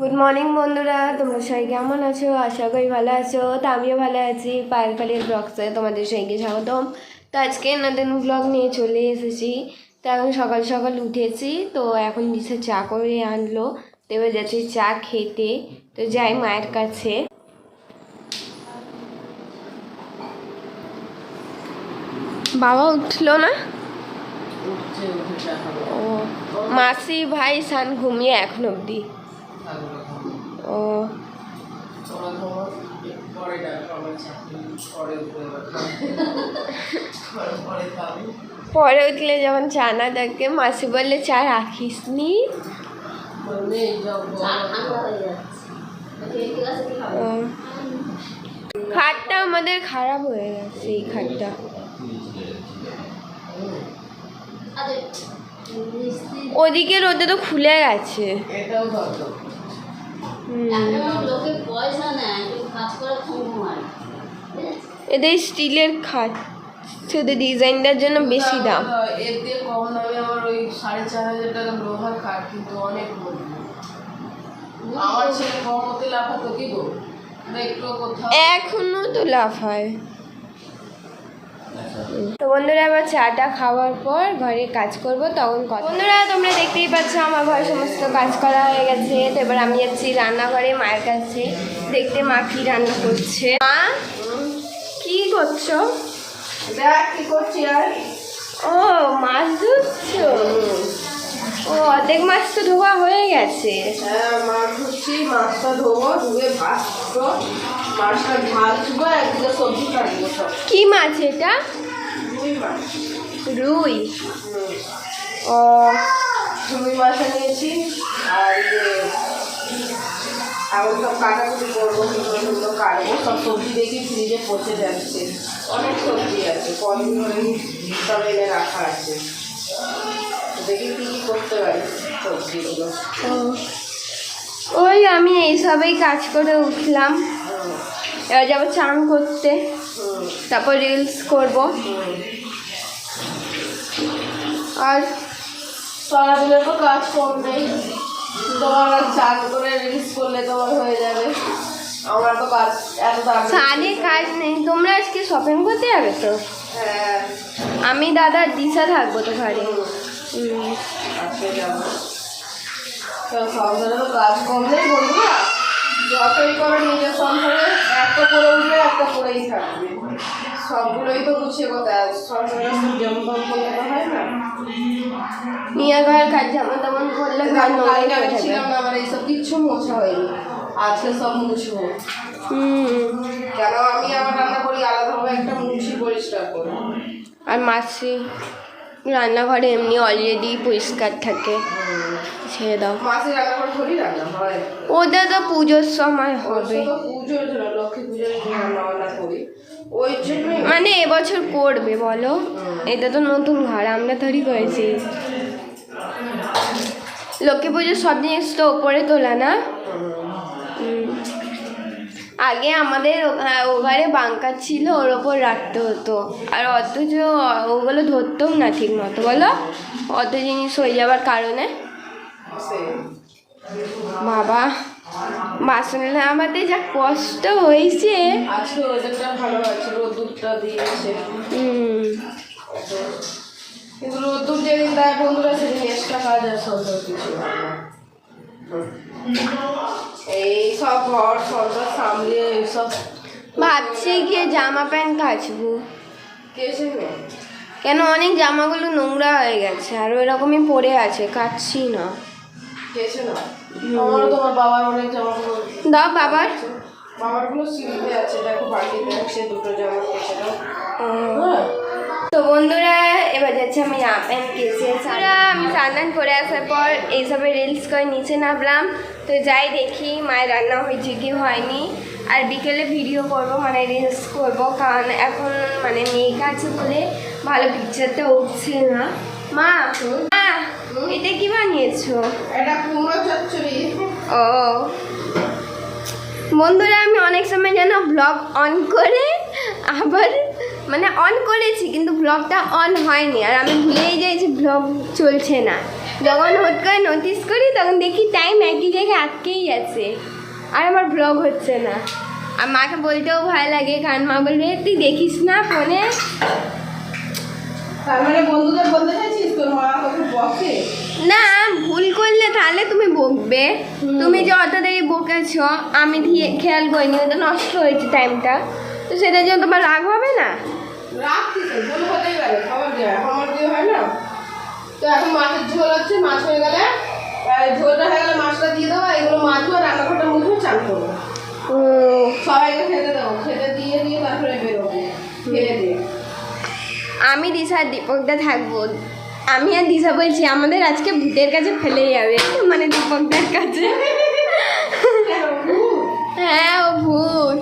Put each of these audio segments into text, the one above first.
Good morning বন্ধুরা। তোমরা সবাই কেমন আছো? আশা করি ভালো আছো। তো আমিও ভালো আছি। পায়েল পালির ব্লগসে তোমাদের সবাইকে স্বাগতম। তো আজকে নতুন ব্লগ নিয়ে চলে এসেছি। তো এখন সকাল সকাল উঠেছি। তো এখন দিশে চা করে আনলো। তো এবার যাচ্ছি চা খেতে। তো যাই মায়ের কাছে। বাবা উঠল না? ও মাসি ভাই সান ঘুমিয়ে এখন অবধি। খাবে পরে উঠলে যখন চা না থাকে মাসি বললে, চা রাখিস নি ও। খাটটা আমাদের খারাপ হয়ে গেছে, এই খাটটা ওদিকে রোদে তো খুলে গেছে এটাও। লোকে পয়সা নেয় কাজ করে এদের স্টিলের খাট শুধু ডিজাইনটার জন্য বেশি দাম। এর দিয়ে কম দামে আমার ওই সাড়ে চার হাজার টাকা লোহার খাট কিন্তু অনেক আমার ছেলে কম হতে লাফাতো কি গো? এখনও তো লাভ হয় তো বন্ধুরা আবার চাটা খাওয়ার পর ঘরে কাজ করব তখন কথা। বন্ধুরা তোমরা দেখতেই পাচ্ছ আমার ঘরে সমস্ত কাজ করা হয়ে গেছে। তো এবার আমি যাচ্ছি রান্নাঘরে মায়ের কাছে। দেখতে মা কি রান্না করছে। মা কি করছ? দেখ কি করছি আর? ও মাছ ধুচ্ছো ও অর্ধেক মাছ তো ধোয়া হয়ে গেছে। হ্যাঁ মাছ ধুচ্ছি মাছটা ধোবো ধুয়ে ভাজবো। মাছটা ভাজবো একদিকে সবজি কাটবো সব কি মাছ এটা? রুই মাছ। রুই? ও রুই মাছ নিয়েছি আর এখন সব কাটাকুটি করব কাটবো সব সবজি দেখি ফ্রিজে পচে যাচ্ছে। অনেক সবজি আছে কদিন ধরেই সব এনে রাখা আছে। দেখি কী কী করতে পারি সবজিগুলো। ওই আমি এইসবেই কাজ করে উঠলাম। এবার যাব চান করতে। তারপর রিলস করব। আর সারাদিনে তো কাজ নেই তোমার আর চান করে রিলস করলে তোমার হয়ে যাবে। আমার তো কাজ এত কাজ নেই। তোমরা আজকে শপিং করতে যাবে তো? হ্যাঁ। আমি দাদা দিশা থাকব তো ঘরে। আজকে যাব। তো কাজ কম নেই বলব না? যতই করে নিজের সংসারে একটা করে উঠবে একটা করেই থাকবে সবগুলোই তো গুছিয়ে কোথায় সংসারে যেমন করলে হয় না। নিয়ে ঘর কাজ যেমন তেমন করলে ঘর কালকে হয়ে ছিলাম না আমার এইসব কিচ্ছু মোছা হয়নি। আজকে সব মুছবো। হুম কেন? আমি আমার রান্না করি আলাদাভাবে একটা মুছি পরিষ্কার করি। আর মাসি রান্নাঘরে এমনি অলরেডি পরিষ্কার থাকে। ছেড়ে দাও। হয়। ওটা তো পুজোর সময় হবে। মানে এবছর করবে বলো? এটা তো নতুন ঘর আমরা তৈরি করেছি। লক্ষ্মী পুজোর সব জিনিস তো ওপরে তোলা না? আগে আমাদের ও- আহ, বাঙ্কার ছিল ওর ওপর রাখতে হতো। আর অথচ ওগুলো ধরতেও না ঠিক মতো বলো? অত জিনিস হয়ে যাওয়ার কারণে। বাবা বাসনটা আমাদের যা কষ্ট হয়েছে। আজকে ওয়েদারটা ভালো আছে রোদ্দুরটা দিয়েছে। হুম। কিন্তু রোদ্দুর যেদিন দেয় বন্ধুরা সেদিন এক্সট্রা কাজ আর সংসার কিছু। এই সব ঘর সংসার সামলিয়ে এইসব ভাবছি গিয়ে জামা প্যান্ট কাচবো। কেন অনেক জামাগুলো নোংরা হয়ে গেছে আর ওইরকমই পড়ে আছে কাচ্ছি না। না? আমারও তোমার বাবার অনেক জামা দাও বাবার। বাবারগুলো সিলিতে আছে দেখো বাড়িতে আছে দুটো জামা দাও। হ্যাঁ। তো বন্ধুরা এবার যাচ্ছে আমি কেসে আমি স্নান করে আসার পর এইসবে রিলস করে নিচে নামলাম। তো যাই দেখি মায়ের রান্না হয়েছে কি হয়নি। আর বিকেলে ভিডিও করব মানে রিলস করব কারণ এখন মানে মেঘ আছে বলে ভালো পিকচারটা উঠছে না। মা মা, এটা কি বানিয়েছো? এটা কুমড়ো চচ্চড়ি। ও। বন্ধুরা আমি অনেক সময় যেন ব্লগ অন করে আবার মানে অন করেছি কিন্তু ব্লগটা অন হয়নি। আর আমি ভুলেই যাই যে ব্লগ চলছে না। যখন হুট করে নোটিস করি তখন দেখি টাইম একই জায়গায় আটকেই আছে। আর আমার ব্লগ হচ্ছে না। আর মাকে বলতেও ভয় লাগে কারণ মা বলবে তুই দেখিস না ফোনে তার মানে বন্ধুদের বলতে চাইছিস তোর মা তোকে বকে। না ভুল করলে তাহলে তুমি বকবে। তুমি যে অত দেরি বকেছ আমি খেয়াল করিনি ওটা নষ্ট হয়েছে টাইমটা তো সেটার জন্য তোমার রাগ হবে না? ভুল হতেই পারে দিয়ে দিয়ে হয় না? তো এখন মাছের ঝোল হচ্ছে মাছ হয়ে গেলে ঝোলটা হয়ে গেলে মাছটা দিয়ে দেবো এগুলো মাছবো রান্নাঘরটা মুছবো চান করব। সবাইকে খেতে দেবো খেতে দিয়ে দিয়ে তারপরে বেরোবো খেয়ে দিয়ে। আমি দিশা আর দীপকদা থাকব। আমি আর দিশা বলছি আমাদের আজকে ভূতের কাছে ফেলে যাবে। মানে দীপকদার কাছে। হ্যাঁ ও ভূত।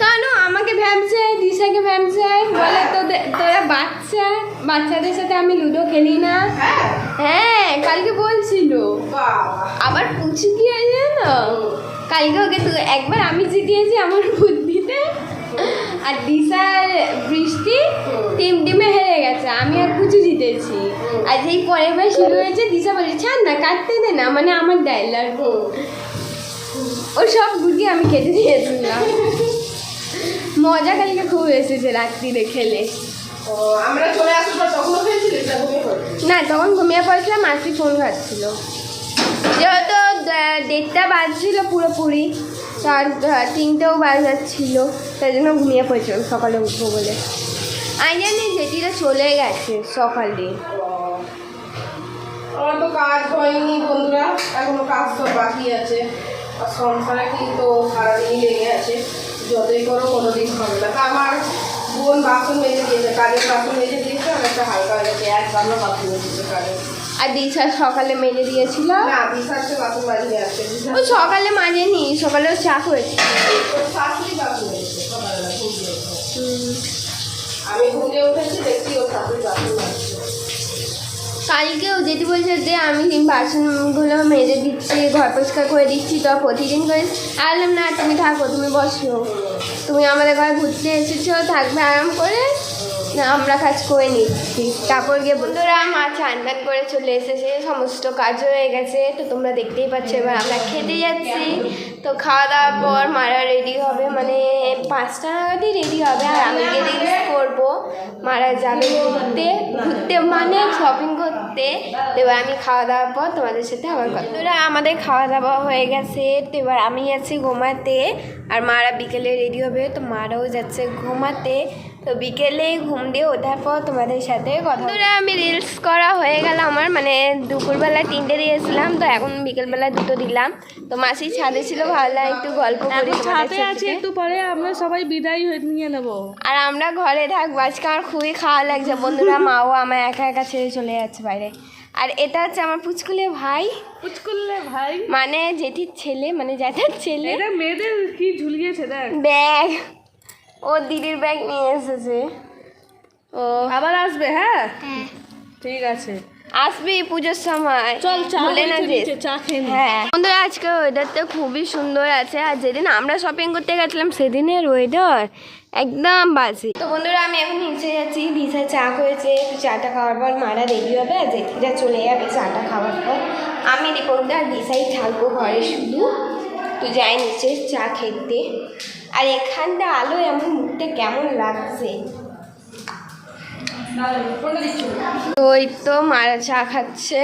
কেন? আমাকে ভাবছে দিশাকে ভাবছে বলে তোদের তোরা বাচ্চা বাচ্চাদের সাথে আমি লুডো খেলি না। হ্যাঁ। হ্যাঁ কালকে বাবা আবার পুচু কি আছে জানো? কালকে ওকে তো একবার আমি জিতিয়েছি আমার বুদ্ধিতে। আর দিশার বৃষ্টি টিম টিমে হেরে গেছে আমি আর পুচু জিতেছি। আর যেই পরের বার শুরু হয়েছে দিশা বলছে ছাড় না কাটতে দে না মানে আমার ডায়লার ও সব বুদ্ধি আমি কেটে দিয়েছিলাম। মজা কালকে খুব এসেছে রাত্রিরে খেলে। আমরা চলে আসার পর খেয়েছিলিস না তখন ঘুমিয়ে পড়েছিলাম মাসি ফোন ঘাটছিল। যেহেতু দেড়টা বাজছিল পুরোপুরি আহ, তিনটেও বাজাচ্ছিল তাই জন্য ঘুমিয়ে পড়েছিলাম সকালে উঠবো বলে। আমি জানি জেঠিরা চলে গেছে সকালে আমার তো কাজ হয়নি বন্ধুরা এখনও কাজ তো বাকি আছে। আর সংসারে কিন্তু সারাদিনই লেগে আছে যতই করো কোনো দিন হবে না। আমার বোন বাসন মেজে দিয়েছে কাজের বাসন মেজে দিয়েছে আর একটা হালকা হয়ে গেছে এক গামলা বাসন মেজে দিয়েছে কাজের। আর দিশা সকালে মেজে দিয়েছিল ও সকালে মাজেনি সকালেও চা হয়েছে। কালকেও যেটি বলছে যে আমি বাসনগুলো মেজে দিচ্ছি ঘর পরিষ্কার করে দিচ্ছি তো প্রতিদিন করে। আলাম না তুমি থাকো তুমি বসো। তুমি আমাদের ঘরে ঘুরতে এসেছ থাকবে আরাম করে। আমরা কাজ করে নিচ্ছি। তারপর গিয়ে বন্ধুরা মা চান্দান করে চলে এসেছে সমস্ত কাজ হয়ে গেছে। তো তোমরা দেখতেই পাচ্ছ এবার আমরা খেতে যাচ্ছি। তো খাওয়া দাওয়ার পর মারা রেডি হবে মানে পাঁচটা নাগাদই রেডি হবে আর আমি গিয়ে রিলস করব। মারা যাবে ঘুরতে ঘুরতে মানে শপিং করতে। তো এবার আমি খাওয়া দাওয়ার পর তোমাদের সাথে আবার বন্ধুরা, আমাদের খাওয়া দাওয়া হয়ে গেছে। তো এবার আমি যাচ্ছি ঘুমাতে আর মারা বিকেলে রেডি হবে তো মারাও যাচ্ছে ঘুমাতে। তো বিকেলে ঘুম দিয়ে ওঠার পর তোমাদের সাথে কথা বন্ধুরা, আমি রিলস করা হয়ে গেল আমার মানে দুপুরবেলা তিনটে দিয়েছিলাম তো এখন বিকেলবেলা দুটো দিলাম। তো মাসি ছাদে ছিল ভালো একটু গল্প করি ছাদে আছি একটু পরে আমরা সবাই বিদায় হয়ে নিয়ে নেব। আর আমরা ঘরে থাকব আজকে আমার খুবই খাওয়া লাগছে। বন্ধুরা মাও আমার একা একা ছেড়ে চলে যাচ্ছে বাইরে। আর এটা হচ্ছে আমার পুচকুলে ভাই। পুচকুল্লে ভাই? মানে জেঠির ছেলে মানে জ্যাঠার ছেলে। এটা মেয়েদের কি ঝুলিয়েছে দেখ। ব্যাগ। ও দিদির ব্যাগ নিয়ে এসেছে। ও আবার আসবে হ্যাঁ? ঠিক আছে। আসবি পুজোর সময়। চল চলে না যে হ্যাঁ। বন্ধুরা আজকে ওয়েদারটা খুবই সুন্দর আছে। আর যেদিন আমরা শপিং করতে গেছিলাম সেদিনের ওয়েদার একদম বাজে। তো বন্ধুরা আমি এখন নিচে যাচ্ছি। দিশা চা করেছে চাটা খাওয়ার পর মারা রেডি হবে আর জেঠিরা চলে যাবে চাটা খাওয়ার পর। আমি আর দিশাই থাকব ঘরে শুধু। তো যাই নিচে চা খেতে। আর এখানটা আলো এমন মুখটা কেমন লাগছে। তো ওই তো মারা চা খাচ্ছে।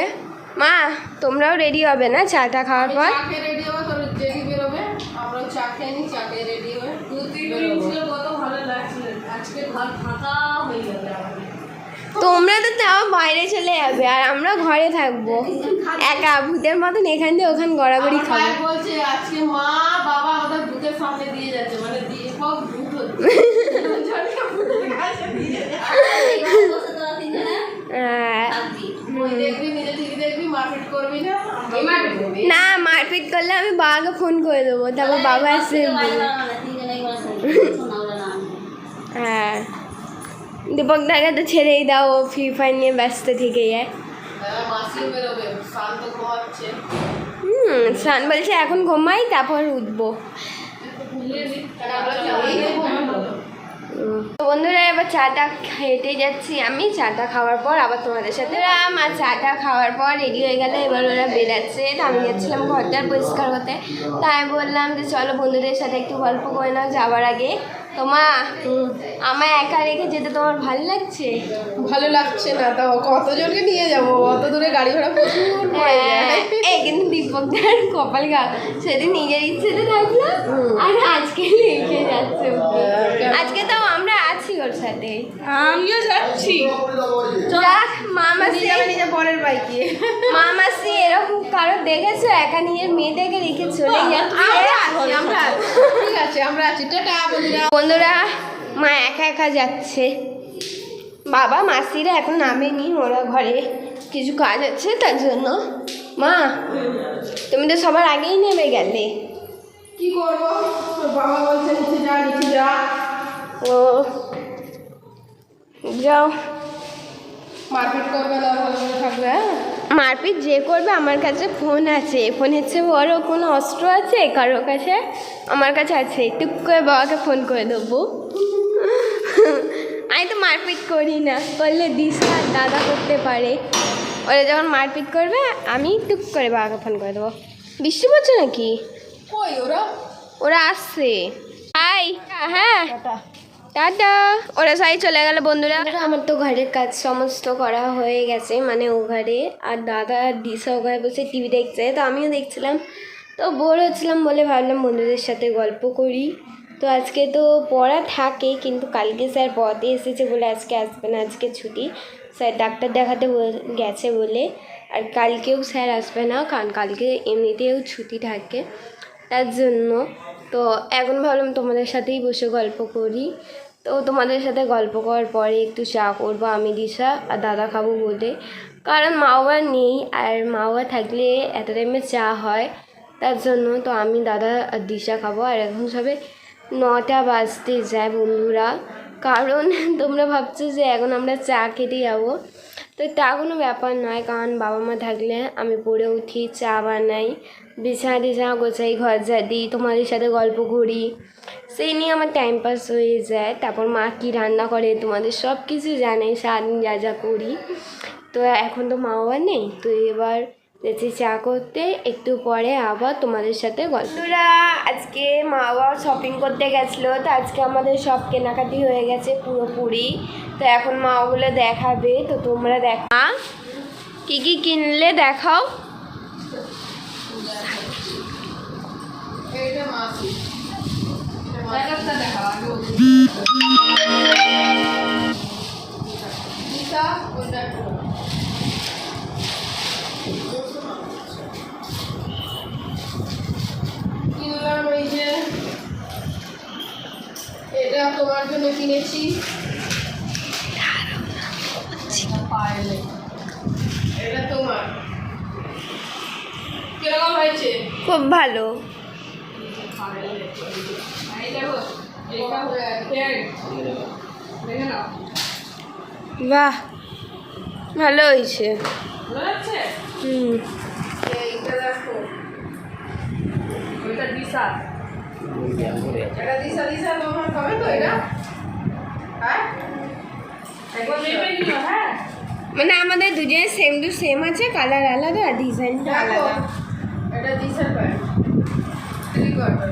মা তোমরাও রেডি হবে না? চাটা খাওয়ার পর চা খেয়ে রেডি হবে তোর জেঠি বেরোবে আমরাও চা খেয়ে নিই চা খেয়ে রেডি হয়ে দু তিন দিন ছিল কত ভালো লাগছিল আজকে ঘর ফাঁকা হয়ে গেল তোমরা তো তাও বাইরে চলে যাবে আর আমরা ঘরে থাকব একা ভূতের মতন এখান দিয়ে ওখান গড়াগড়ি খাব বলছে আজকে মা বাবা আমাদের ভূতের সামনে দিয়ে যাচ্ছে মানে দিয়ে সব ভূত হ্যাঁ। না না মারপিট করলে আমি বাবাকে ফোন করে দেবো তারপর বাবা এসে না হ্যাঁ দীপক দাকে তো ছেড়েই দাও, ও ফ্রি ফায়ার নিয়ে ব্যস্ত থেকে যায়। হুম সান বলছে এখন ঘুমাই, তারপর উঠবো। তো বন্ধুরা, এবার চাটা খেতে যাচ্ছি আমি, চাটা খাওয়ার পর আবার তোমাদের সাথে আমার চাটা খাওয়ার পর রেডি হয়ে গেলে এবার ওরা বেরাচ্ছে তো আমি যাচ্ছিলাম ঘরটার পরিষ্কার করতে। তাই বললাম যে, চলো বন্ধুদের সাথে একটু গল্প করে নাও যাওয়ার আগে। তো মা আমায় একা রেখে যেতে তোমার ভালো লাগছে? ভালো লাগছে না তো কতজনকে নিয়ে যাব অত দূরে গাড়ি ভাড়া প্রচুর। হ্যাঁ, এই কিন্তু দীপকদার কপাল গা। সেদিন নিজের ইচ্ছেতে থাকল আর আজকে রেখে যাচ্ছে আজকে তো আমরা আছি ওর সাথে। আমিও যাচ্ছি। যাক মামাসি নিয়ে নিজে বাইকে মামাসি এরকম কারও দেখেছ? একা মেয়েটাকে রেখে চলে আমরা আছি আমরা আছি। ঠিক আছে আমরা আছি। টাটা বন্ধুরা। বন্ধুরা মা একা একা যাচ্ছে। বাবা মাসিরা এখন নামেনি ওরা ঘরে কিছু কাজ আছে তার জন্য। মা তুমি তো সবার আগেই নেমে গেলে। কি করব? বাবা বলছে নিচে যা নিচে যা। ও যাও। মারপিট করবে না ভালো থাকবে হ্যাঁ? মারপিট যে করবে আমার কাছে ফোন আছে। ফোনের চেয়ে বড় কোনো অস্ত্র আছে? কারোর কাছে? আমার কাছে আছে। টুক করে বাবাকে ফোন করে দেবো। আমি তো মারপিট করি না। করলে দিশা আর দাদা করতে পারে। ওরা যখন মারপিট করবে আমি টুক করে বাবাকে ফোন করে দেবো। বৃষ্টি পড়ছে নাকি? ওরা? ওরা আসছে। হাই হ্যাঁ। টাটা। ওরা সবাই চলে গেল, বন্ধুরা। আমার তো ঘরের কাজ সমস্ত করা হয়ে গেছে মানে ও ঘরে। আর দাদা আর দিশা ও ঘরে বসে টিভি দেখছে, তো আমিও দেখছিলাম। তো বোর হচ্ছিলাম বলে ভাবলাম বন্ধুদের সাথে গল্প করি। তো আজকে তো পড়া থাকে, কিন্তু কালকে স্যার পড়াতে এসেছে বলে আজকে আসবে না, আজকে ছুটি। স্যার ডাক্তার দেখাতে গেছে বলে। আর কালকেও স্যার আসবে না, কারণ কালকে এমনিতেও ছুটি থাকে। তার জন্য, তো এখন ভাবলাম তোমাদের সাথেই বসে গল্প করি। তো তোমাদের সাথে গল্প করার পরে একটু চা করব আমি, দিশা আর দাদা খাব বলে কারণ মা বাবা নেই আর মা বাবা থাকলে এত টাইমে চা হয়, তার জন্য তো আমি দাদা আর দিশা খাব। আর এখন সবে নটা বাজতে যায় বন্ধুরা। কারণ তোমরা ভাবছ যে এখন আমরা চা খেতে যাব। তো তা কোনো ব্যাপার নয়, কারণ বাবা মা থাকলে আমি পড়ে উঠি, চা বানাই। বিছানা টিছানা গোছাই ঘর যা দিই তোমাদের সাথে গল্প করি। সেই নিয়ে আমার টাইম পাস হয়ে যায়। তারপর মা কী রান্না করে তোমাদের সব কিছু জানে সারাদিন যা যা করি। তো এখন তো মা বাবা নেই। তো এবার যাচ্ছি চা করতে। একটু পরে আবার তোমাদের সাথে গল্পরা আজকে মা বাবা শপিং করতে গেছিল। তো আজকে আমাদের সব কেনাকাটি হয়ে গেছে পুরোপুরি। তো এখন মা ওগুলো দেখাবে। তো তোমরা দেখা কী কী কিনলে দেখাও এইটা মাসি একটা দেখা আগে ওদের। নিশা, ওটা একটু। কিনলাম এই যে এটা তোমার জন্য কিনেছি। এটা তোমার। কীরকম হয়েছে? খুব ভালো। বাহ, ভালো হয়েছে। হুম। মানে আমাদের দুজনের সেম টু সেম আছে কালার আলাদা ডিজাইনটা আলাদা এটা দিশার প্যান্ট থ্রি কোয়ার্টার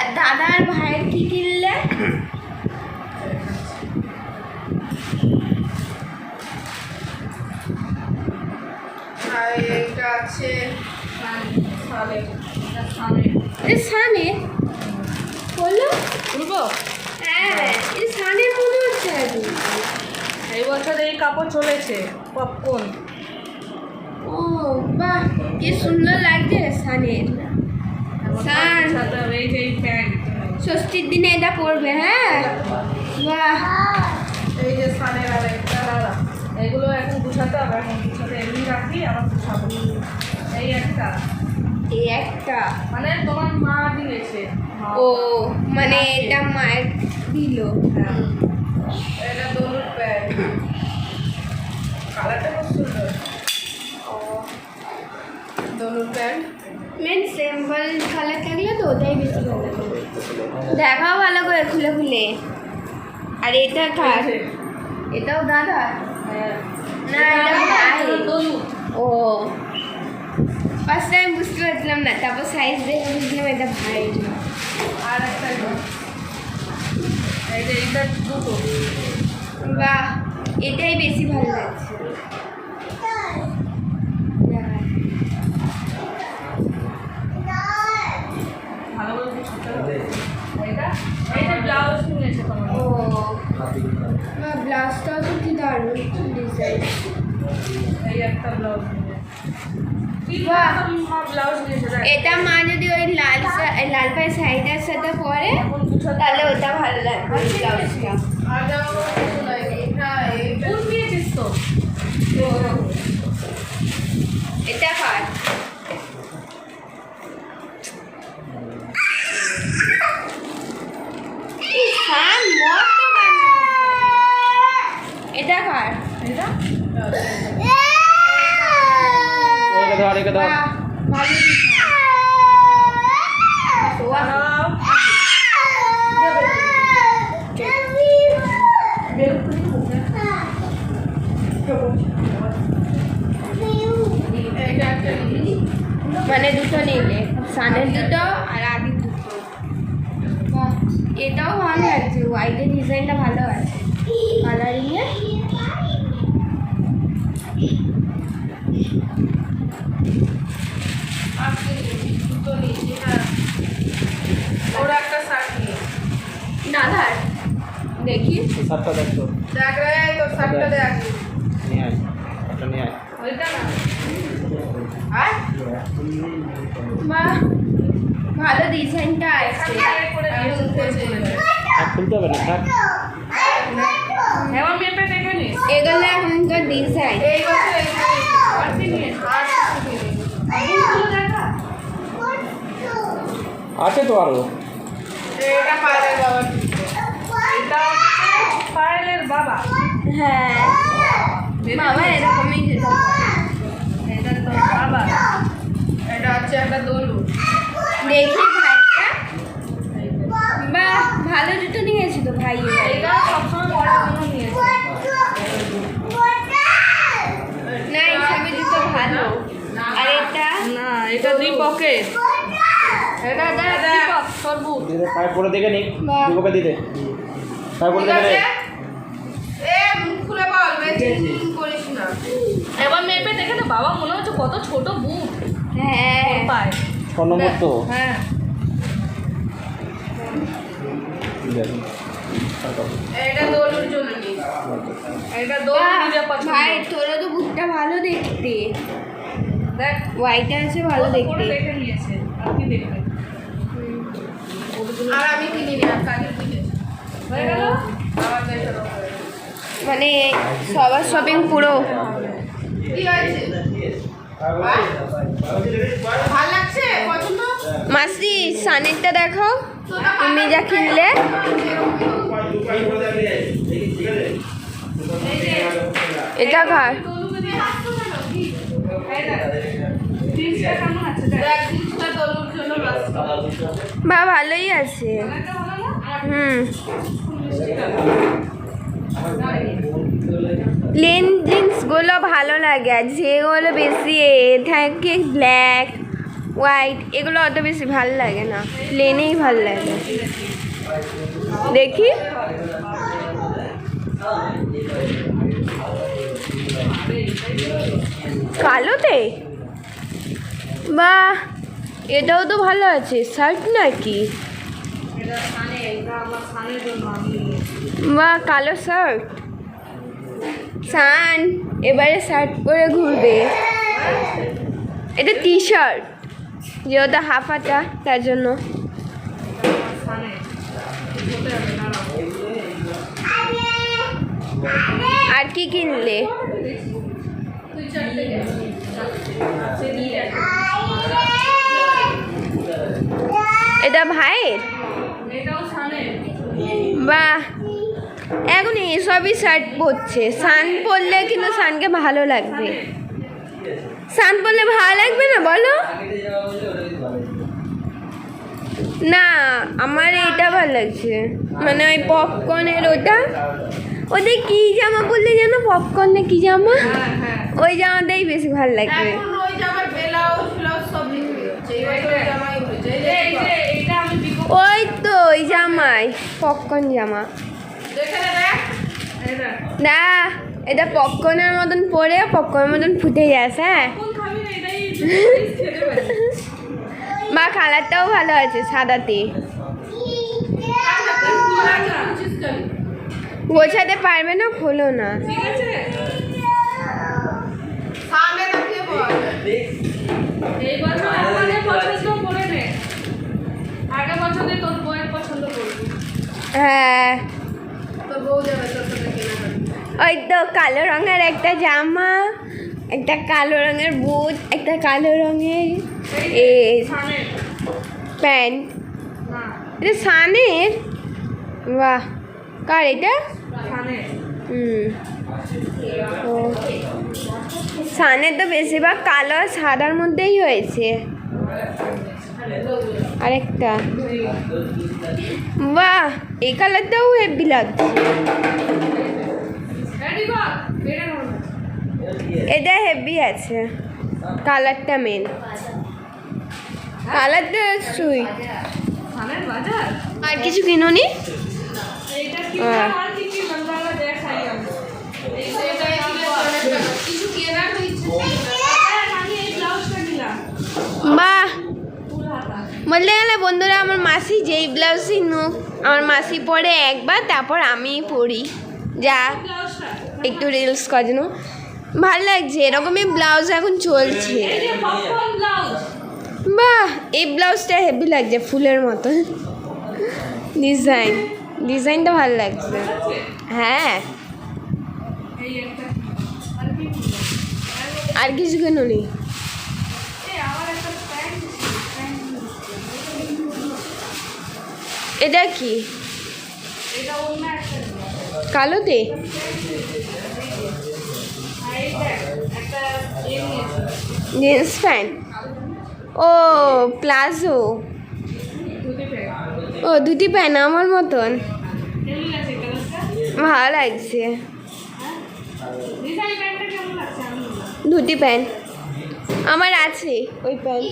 আর দাদা আর ভাইয়ের কি কিনলে? আর এটা আছে সানে। হ্যাঁ এ সানের মনে হচ্ছে এই বছর এই কাপড় চলেছে পপকর্ন ও বাহ কি সুন্দর লাগছে সানের। সান। এই যে এই প্যান্ট ষষ্ঠীর দিনে এটা পরবে হ্যাঁ? বাহ। এই যে সানের আর একটা এগুলো এখন গুছাতে হবে এখন গুছাতে এমনি রাখি আবার গুছাবো। এই একটা। এই একটা? মানে তোমার মা দিয়েছে। ও মানে এটা মায়ের দিল। হ্যাঁ। এটা দোলুর প্যান্ট কালারটা খুব সুন্দর। ও। দোলুর প্যান্ট মেন সিম্পল কালার থাকলে তো ওটাই বেশি ভালো। দেখাও ভালো করে খুলে খুলে। আর এটা কার এটাও দাদা? না এটা ভাই ও। ফার্স্ট টাইম বুঝতে পারছিলাম না তারপর সাইজ দেখে বুঝলাম এটা ভাই আর একটা এটা। দুটো। বাহ এটাই বেশি ভালো লাগছে দেখা। ভালো করে গুছাতে হবে। এইটা এই যে ব্লাউজ কিনেছে তোমার ও না ব্লাউজটাও তো কি দারুণ ডিজাইন এই একটা ব্লাউজ এটা মা যদি ওই লাল লাল পায়ের শাড়িটার সাথে পরে তাহলে ওটা ভালো লাগবে ব্লাউজটা আর জামা কাপড় কিছু নাই এটা এইটা ফুল দিয়েছিস তো এটা কার ইস, হ্যাঁ, মস্ত বানানো। এটা কার এটা একে ধর একে ধর বাহ, ভালো design। বাহ, দাঁড়াও। এইটা একটা নিবি। মানে দুটো নিলে, সানের দুটো আর আদির দুটো এটাও ভালো আছে হোয়াইটের ডিজাইনটা ভালো আছে কালারিংয়ে আজকে দুটো নিয়েছি হ্যাঁ ওরা একটা শার্ট নিয়ে দাদার দেখি শার্টটা দেখ তো দেখ রে তোর শার্টটা দেখ নিয়ে আয় শার্টটা নিয়ে আয় ওইটা না আর বাহ ভালো ডিজাইনটা আছে আমি উঠেছে শার্ট খুলতে হবে না শার্ট এবার মেপে দেখে নিস এগুলো এখনকার ডিজাইন এই বছর এইটা আর কি নিয়েছে আর কিছু কিনিনি। ফুলগুলো দেখা আছে তো আরও এটা পায়ের বাবার এটা হচ্ছে পায়েলের বাবা। হ্যাঁ। বাবা এরকমই যেতে এটা তোর বাবা। এটা হচ্ছে একটা দোলু। দেখি ভাইটা। বাহ ভালো জুতো নিয়েছি তো ভাই এটা সবসময় পরার জন্য নিয়েছে। না এইসবের জুতো ভালো। আর এটা? না এটা দুই পকেট এটা দেখ দিদে পায়ে পরে দেখে নি দিতে পায়ে পরে ঠিক দেখে এ খুলে বল বেশি করিস না। এবার মেপে দেখে না বাবা মনে হচ্ছে কত ছোট বুট হ্যাঁ। পায়ে। ছ নম্বর তো। হ্যাঁ। এটা দোলুর জন্য এটা দোল ভাই তোরও তো বুকটা ভালো দেখতে। দেখ। হোয়াইট আছে ভালো দেখতে। দেখে নিয়েছে? আর কি দেখবে? আর আমি কিনিনি আর কাজের মানে সবার শপিং পুরো। মাসি সানেরটা দেখো তুমি যা কিনলে। এটা কার? রাস্তা বা ভালোই আছে। প্লেন জিন্সগুলো ভালো লাগে, আর যেগুলো বেশি থাকে ব্ল্যাক হোয়াইট এগুলো অত বেশি ভালো লাগে না। প্লেনেই ভালো লাগে। দেখি। কালোতে? বাহ, এটাও তো ভালো আছে, শার্ট নাকি? বা কালো শার্ট সান, এবারে শার্ট পরে ঘুরবে। এটা টি শার্ট যেহেতু হাফ হাতা, তার জন্য। আর কি কিনলে। এটা ভাইয়ের? বাহ। এখন এসবই শার্ট পরছে সান পরলে কিন্তু সানকে ভালো লাগবে। সান পরলে ভালো লাগবে না বলো? না আমার এটা ভালো লাগছে। মানে ওই পপকর্নের ওটা। ওদের কি জামা পরলে যেন পপকর্নে কি জামা? হ্যাঁ হ্যাঁ। ওই জামাটাই বেশি ভালো লাগবে এখন ওই জামার ব্লাউজ ফ্লাউজ সব বিক্রি হচ্ছে এই বছর জামাই হয়েছে এই যে এই যে এইটা আমি বিকো ওই তো ওই জামাই পপকর্ন জামা নে এটা পপকর্নের মতন পরে পপকর্নের মতন ফুটে যাচ্ছে হ্যাঁ। বা কালারটাও ভালো আছে সাদাতে। গোছাতে পারবে না খোলো না। ঠিক আছে। সামনে রাখিয়ে বল। এই বছর আমাদের পছন্দ করে নে? আগের বছরে তোর বইয়ের পছন্দ করবি। হ্যাঁ। ওই তো কালো রঙের একটা জামা একটা কালো রঙের বুট একটা কালো রঙের এ প্যান্ট। এটা সানের? বাহ কার এটা? হুম। ও। সানের তো বেশিরভাগ কালো আর সাদার মধ্যেই হয়েছে। আরেকটা। বাহ, এই কালারটাও হেভি লাগছে। এটা হেভি আছে। কালারটা মেন কালারটা সুই সামনের বাজার আর কিছু কিনোনি। কিছু কেনার তো ইচ্ছে ছিল না। হ্যাঁ, আমি এই ব্লাউজটা নিলাম বাহ ফুল হাতা বলতে গেলে বন্ধুরা আমার মাসি যেই ব্লাউজই নুক আমার মাসি পরে একবার তারপর আমি পরি। যা একটু রিলস করার জন্য ভালো লাগছে এরকমই ব্লাউজ এখন চলছে। বাহ এই ব্লাউজটা হেভি লাগছে ফুলের মতো ডিজাইন ডিজাইনটা ভালো লাগছে। হ্যাঁ? আর কিছু কেন নেই এই আমার একটা প্যান্ট ছিল প্যান্ট এটা কি। কালোতে? Jeans pant. ও, প্লাজো। ও, দুটি প্যান্ট আমার মতন। ভালো লাগছে। দুটি প্যান্ট। আমার আছে ওই প্যান্ট।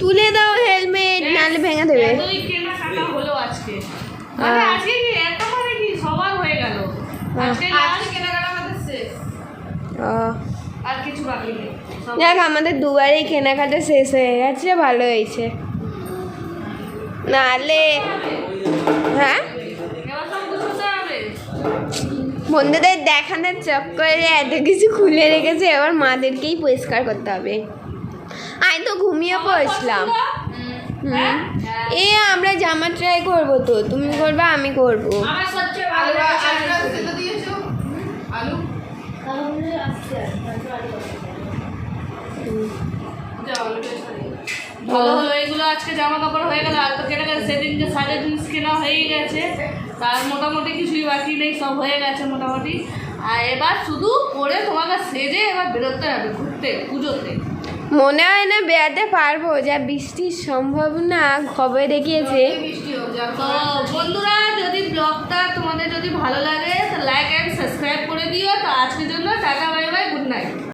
তুলে দাও হেলমেট নাহলে ভেঙে দেবে। এতই হলো আজকে। মানে হ্যাঁ। আজকে কি এত মানে কি সবার হয়ে গেল? আজকে আমাদের শেষ? ও। আর কিছু বাকি নেই। সব- যাক আমাদের দুবারই কেনাকাটা শেষ হয়ে গেছে ভালো হয়েছে। নাহলে হ্যাঁ? বন্ধুদের দেখানোর চক্করে এত কিছু খুলে রেখেছে এবার মাদেরকেই পরিষ্কার করতে হবে। আমি তো ঘুমিয়ে পড়েছিলাম। এ আমরা জামা ট্রাই করব তো। তুমি করবে আমি করব। ভালো হলো এগুলো আজকে জামা কাপড় হয়ে গেল। আর তো কেনা গেছে। সেদিনকে সাজের জিনিস কেনা হয়েই গেছে। তার মোটামুটি কিছুই বাকি নেই সব হয়ে গেছে মোটামুটি। আর এবার শুধু পরে তোমাকে সেজে এবার বেরোতে হবে ঘুরতে পুজোতে। মনে হয় না বেড়াতে পারব, যা বৃষ্টির সম্ভাবনা খবরে দেখিয়েছে। বন্ধুরা, যদি ব্লগটা তোমাদের যদি ভালো লাগে লাইক অ্যান্ড সাবস্ক্রাইব করে দিও। তো আজকের জন্য tata bye bye good night